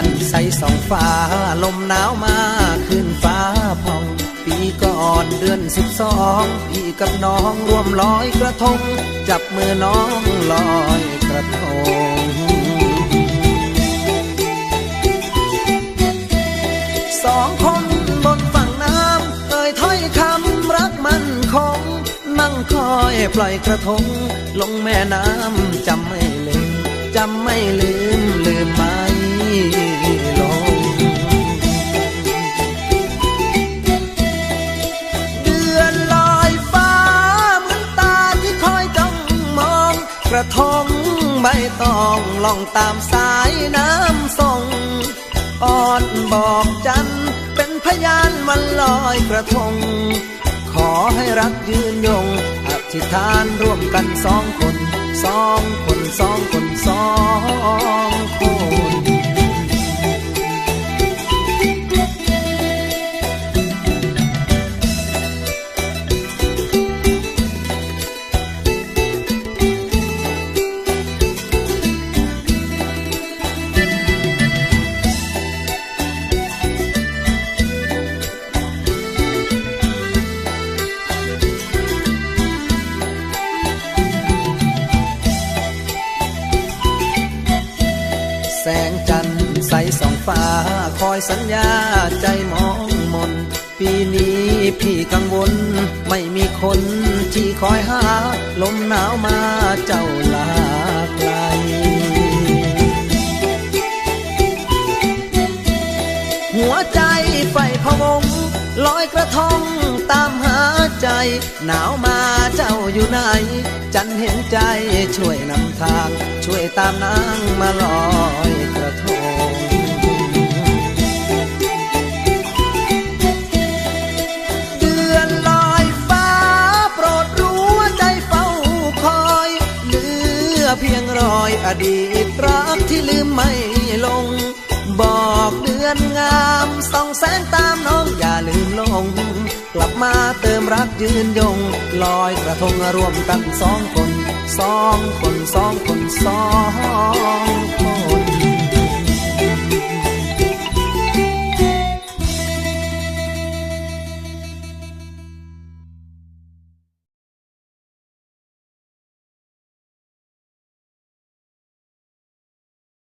สองฟ้าลมหนาวมาขึ้นฟ้าพอง ปีก่อนเดือนสิบสองพี่กับน้องร่วมลอยกระทง จับมือน้องลอยกระทง สองคนบนฝั่งน้ำเอ่ยถ้อยคำรักมันคง นั่งคอยปล่อยกระทง ลงแม่น้ำจำไม่ลืมจำไม่ลืม กระทงใบตองล่องตามสายน้ำส่งออนบอกจันเป็นพยานวันลอยกระทง ขอให้รักยืนยงอธิษฐานร่วมกันสองคนสองคนสองคนสอง งจันทร์ใสส่องฟ้าคอยสัญญาใจมองมน ปีนี้พี่กังวล ไม่มีคนที่คอยหา ลมหนาวมาเจ้าลาไกลหัวใจไฟพะวงลอยกระทงตามหาใจ หนาวมาเจ้าอยู่ไหน จันเห็นใจช่วยนำทาง ช่วยตามนางมาลอย รียงรอยอดีตรักที่ลืมไม่ลง บอกเดือนงามส่องแสงตามน้องอย่าลืมลง กลับมาเติมรักยืนยง ลอยกระทงร่วมกันสองคนสองคนสองคนสอง